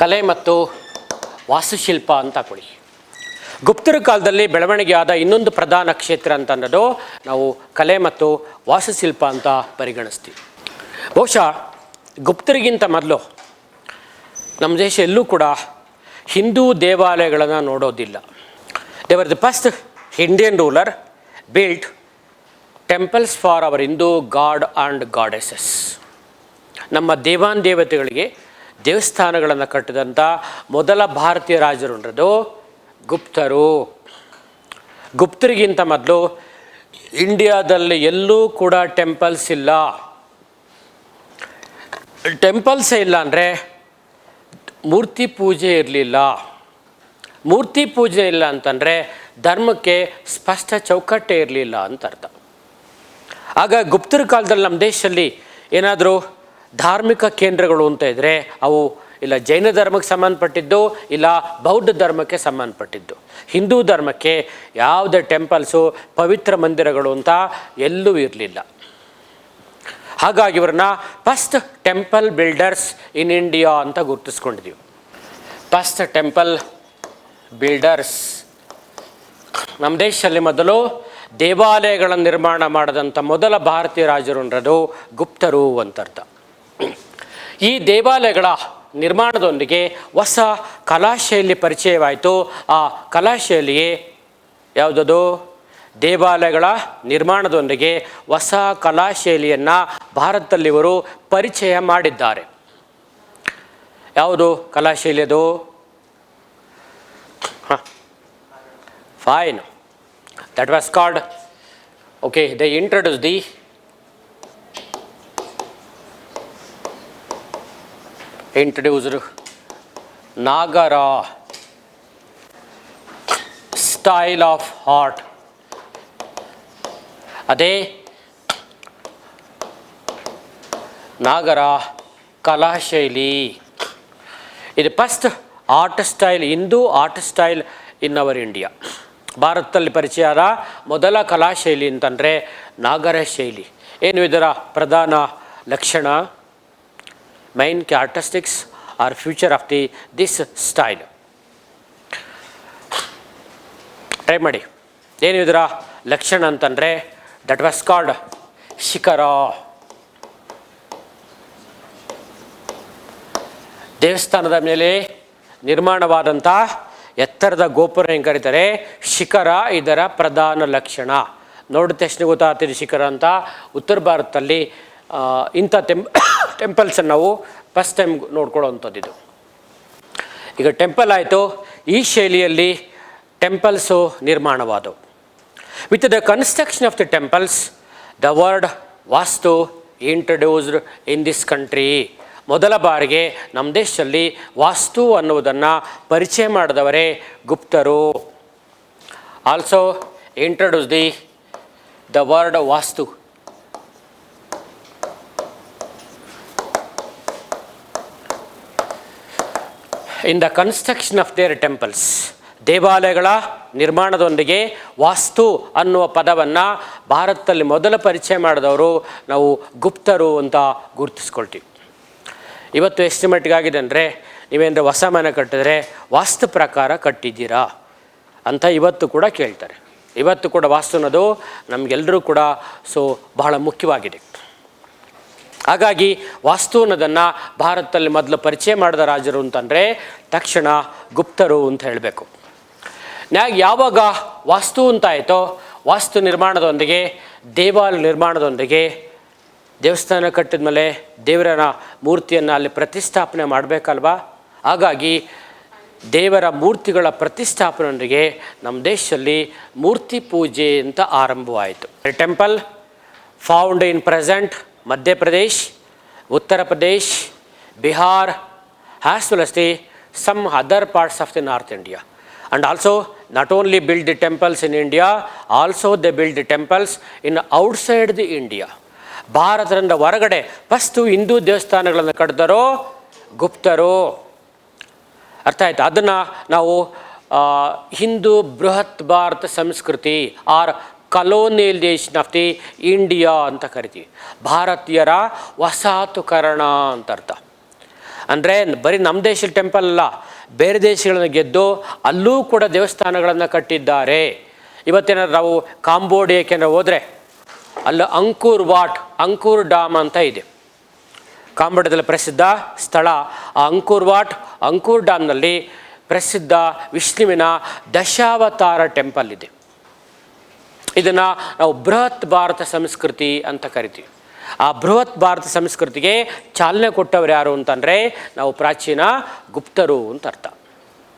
ಕಲೆ ಮತ್ತು ವಾಸ್ತುಶಿಲ್ಪ ಅಂತ ಕೊಡಿ. ಗುಪ್ತರ ಕಾಲದಲ್ಲಿ ಬೆಳವಣಿಗೆಯಾದ ಇನ್ನೊಂದು ಪ್ರಧಾನ ಕ್ಷೇತ್ರ ಅಂತ ಅನ್ನೋದು ನಾವು ಕಲೆ ಮತ್ತು ವಾಸ್ತುಶಿಲ್ಪ ಅಂತ ಪರಿಗಣಿಸ್ತೀವಿ. ಬಹುಶಃ ಗುಪ್ತರಿಗಿಂತ ಮೊದಲು ನಮ್ಮ ದೇಶ ಎಲ್ಲೂ ಕೂಡ ಹಿಂದೂ ದೇವಾಲಯಗಳನ್ನು ನೋಡೋದಿಲ್ಲ. They were the first Indian ruler built temples for our Hindu god and goddesses ನಮ್ಮ ದೇವಾನ್ ದೇವತೆಗಳಿಗೆ ದೇವಸ್ಥಾನಗಳನ್ನು ಕಟ್ಟಿದಂಥ ಮೊದಲ ಭಾರತೀಯ ರಾಜರು ಅನ್ನೋದು ಗುಪ್ತರು. ಗುಪ್ತರಿಗಿಂತ ಮೊದಲು ಇಂಡಿಯಾದಲ್ಲಿ ಎಲ್ಲೂ ಕೂಡ ಟೆಂಪಲ್ಸ್ ಇಲ್ಲ. ಟೆಂಪಲ್ಸೇ ಇಲ್ಲ ಅಂದರೆ ಮೂರ್ತಿ ಪೂಜೆ ಇರಲಿಲ್ಲ. ಮೂರ್ತಿ ಪೂಜೆ ಇಲ್ಲ ಅಂತಂದರೆ ಧರ್ಮಕ್ಕೆ ಸ್ಪಷ್ಟ ಚೌಕಟ್ಟೆ ಇರಲಿಲ್ಲ ಅಂತ ಅರ್ಥ. ಆಗ ಗುಪ್ತರ ಕಾಲದಲ್ಲಿ ನಮ್ಮ ದೇಶದಲ್ಲಿ ಏನಾದರೂ ಧಾರ್ಮಿಕ ಕೇಂದ್ರಗಳು ಅಂತ ಇದ್ದರೆ ಅವು ಇಲ್ಲ ಜೈನ ಧರ್ಮಕ್ಕೆ ಸಂಬಂಧಪಟ್ಟಿದ್ದು, ಇಲ್ಲ ಬೌದ್ಧ ಧರ್ಮಕ್ಕೆ ಸಂಬಂಧಪಟ್ಟಿದ್ದು. ಹಿಂದೂ ಧರ್ಮಕ್ಕೆ ಯಾವುದೇ ಟೆಂಪಲ್ಸು, ಪವಿತ್ರ ಮಂದಿರಗಳು ಅಂತ ಎಲ್ಲೂ ಇರಲಿಲ್ಲ. ಹಾಗಾಗಿ ಇವ್ರನ್ನ first temple builders in India ಅಂತ ಗುರುತಿಸ್ಕೊಂಡಿದ್ದೀವಿ ಫಸ್ಟ್ ಟೆಂಪಲ್ ಬಿಲ್ಡರ್ಸ್. ನಮ್ಮ ದೇಶದಲ್ಲಿ ಮೊದಲು ದೇವಾಲಯಗಳನ್ನು ನಿರ್ಮಾಣ ಮಾಡಿದಂಥ ಮೊದಲ ಭಾರತೀಯ ರಾಜರು ಅನ್ನೋದು ಗುಪ್ತರು ಅಂತರ್ಥ. ಈ ದೇವಾಲಯಗಳ ನಿರ್ಮಾಣದೊಂದಿಗೆ ಹೊಸ ಕಲಾಶೈಲಿ ಪರಿಚಯವಾಯಿತು. ಆ ಕಲಾಶೈಲಿಯೇ ಯಾವುದದು? ದೇವಾಲಯಗಳ ನಿರ್ಮಾಣದೊಂದಿಗೆ ಹೊಸ ಕಲಾಶೈಲಿಯನ್ನು ಭಾರತದಲ್ಲಿ ಇವರು ಪರಿಚಯ ಮಾಡಿದ್ದಾರೆ. ಯಾವುದು ಕಲಾಶೈಲಿ ಅದು? Fine that was called okay they introduce the introduced Nagara style of art. ಅದೇ ನಾಗರ ಕಲಾಶೈಲಿ ಇದು first art style Hindu art style in our India ಭಾರತದಲ್ಲಿ ಪರಿಚಯ ಆದ ಮೊದಲ ಕಲಾಶೈಲಿ ಅಂತಂದರೆ ನಾಗರ ಶೈಲಿ ಏನು ಇದರ ಪ್ರಧಾನ ಲಕ್ಷಣ main characteristics are features of the this style try ಮಾಡಿ. ಏನು ಇದರ ಲಕ್ಷಣ ಅಂತಂದರೆ ದಟ್ ವಾಸ್ ಕಾಲ್ಡ್ ಶಿಖರ. ದೇವಸ್ಥಾನದ ಮೇಲೆ ನಿರ್ಮಾಣವಾದಂಥ ಎತ್ತರದ ಗೋಪುರ ಏನು ಕರೀತಾರೆ? ಶಿಖರ ಇದರ ಪ್ರಧಾನ ಲಕ್ಷಣ. ನೋಡಿದ ತಕ್ಷಣ ಗೊತ್ತಾಗ್ತಿದೆ ಶಿಖರ ಅಂತ. ಉತ್ತರ ಭಾರತದಲ್ಲಿ ಇಂಥ ಟೆಂಪ್ ಟೆಂಪಲ್ಸನ್ನು ನಾವು ಫಸ್ಟ್ ಟೈಮ್ ನೋಡ್ಕೊಳ್ಳೋವಂಥದ್ದು ಈಗ ಟೆಂಪಲ್ ಆಯಿತು, ಈ ಶೈಲಿಯಲ್ಲಿ temples ನಿರ್ಮಾಣವಾದವು. With the construction of the temples the word vastu introduced in this country ಮೊದಲ ಬಾರಿಗೆ ನಮ್ಮ ದೇಶದಲ್ಲಿ ವಾಸ್ತು ಅನ್ನುವುದನ್ನು ಪರಿಚಯ ಮಾಡಿದವರೇ ಗುಪ್ತರು. Also introduce the the word vastu in the construction of their temples ದೇವಾಲಯಗಳ ನಿರ್ಮಾಣದೊಂದಿಗೆ ವಾಸ್ತು ಅನ್ನುವ ಪದವನ್ನು ಭಾರತದಲ್ಲಿ ಮೊದಲ ಪರಿಚಯ ಮಾಡಿದವರು ನಾವು ಗುಪ್ತರು ಅಂತ ಗುರುತಿಸ್ಕೊಳ್ತೀವಿ. ಇವತ್ತು ಎಷ್ಟು ಅಂದರೆ ನೀವೇಂದ್ರೆ ಹೊಸ ಮನೆ ಕಟ್ಟಿದ್ರೆ ವಾಸ್ತು ಪ್ರಕಾರ ಕಟ್ಟಿದ್ದೀರಾ ಅಂತ ಇವತ್ತು ಕೂಡ ಕೇಳ್ತಾರೆ. ಇವತ್ತು ಕೂಡ ವಾಸ್ತು ಅನ್ನೋದು ನಮಗೆಲ್ಲರೂ ಕೂಡ ಸೊ ಬಹಳ ಮುಖ್ಯವಾಗಿದೆ. ಹಾಗಾಗಿ ವಾಸ್ತು ಅನ್ನೋದನ್ನು ಭಾರತದಲ್ಲಿ ಮೊದಲು ಪರಿಚಯ ಮಾಡಿದ ರಾಜರು ಅಂತಂದರೆ ತಕ್ಷಣ ಗುಪ್ತರು ಅಂತ ಹೇಳಬೇಕು. ನ್ಯಾಗ ಯಾವಾಗ ವಾಸ್ತು ಅಂತಾಯಿತೋ ವಾಸ್ತು ನಿರ್ಮಾಣದೊಂದಿಗೆ, ದೇವಾಲಯ ನಿರ್ಮಾಣದೊಂದಿಗೆ, ದೇವಸ್ಥಾನ ಕಟ್ಟಿದ ಮೇಲೆ ದೇವರ ಮೂರ್ತಿಯನ್ನು ಅಲ್ಲಿ ಪ್ರತಿಷ್ಠಾಪನೆ ಮಾಡಬೇಕಲ್ವಾ? ಹಾಗಾಗಿ ದೇವರ ಮೂರ್ತಿಗಳ ಪ್ರತಿಷ್ಠಾಪನೆಯೊಂದಿಗೆ ನಮ್ಮ ದೇಶದಲ್ಲಿ ಮೂರ್ತಿ ಪೂಜೆ ಅಂತ ಆರಂಭವಾಯಿತು. Temple, found in present Madhya Pradesh, Uttar Pradesh, Bihar has wool us some ಹದರ್ parts of the north India and also not only build the temples in India also the build the temples in outside the India ಭಾರತದಿಂದ ಹೊರಗಡೆ first Hindu ದೇವಸ್ಥಾನಗಳನ್ನು ಕಟ್ಟಿದರೋ ಗುಪ್ತರೋ. ಅರ್ಥ ಆಯಿತು? ಅದನ್ನು ನಾವು ಹಿಂದೂ ಬೃಹತ್ ಭಾರತ ಸಂಸ್ಕೃತಿ, or colonisation of the India ಅಂತ ಕರಿತೀವಿ. ಭಾರತೀಯರ ವಸಾಹತುಕರಣ ಅಂತ ಅರ್ಥ. ಅಂದರೆ ಬರೀ ನಮ್ಮ ದೇಶದ ಟೆಂಪಲ್ ಅಲ್ಲ, ಬೇರೆ ದೇಶಗಳನ್ನು ಗೆದ್ದು ಅಲ್ಲೂ ಕೂಡ ದೇವಸ್ಥಾನಗಳನ್ನು ಕಟ್ಟಿದ್ದಾರೆ. ಇವತ್ತೇನಾದ್ರು ನಾವು ಕಾಂಬೋಡಿಯಾಕ್ಕೆ ಹೋದರೆ, ಅಲ್ಲಿ ಅಂಕೂರ್ ವಾಟ್, ಅಂಕೂರ್ ಡ್ಯಾಮ್ ಅಂತ ಇದೆ. ಕಾಂಬೋಡಿಯಾದಲ್ಲಿ ಪ್ರಸಿದ್ಧ ಸ್ಥಳ, ಆ ಅಂಕೂರ್ ವಾಟ್, ಅಂಕೂರ್ ಡ್ಯಾಮ್ನಲ್ಲಿ ಪ್ರಸಿದ್ಧ ವಿಷ್ಣುವಿನ ದಶಾವತಾರ ಟೆಂಪಲ್ ಇದೆ. ಇದನ್ನು ನಾವು ಬೃಹತ್ ಭಾರತ ಸಂಸ್ಕೃತಿ ಅಂತ ಕರಿತೀವಿ. ಆ ಬೃಹತ್ ಭಾರತ ಸಂಸ್ಕೃತಿಗೆ ಚಾಲನೆ ಕೊಟ್ಟವರು ಯಾರು ಅಂತಂದರೆ ನಾವು ಪ್ರಾಚೀನ ಗುಪ್ತರು ಅಂತ ಅರ್ಥ.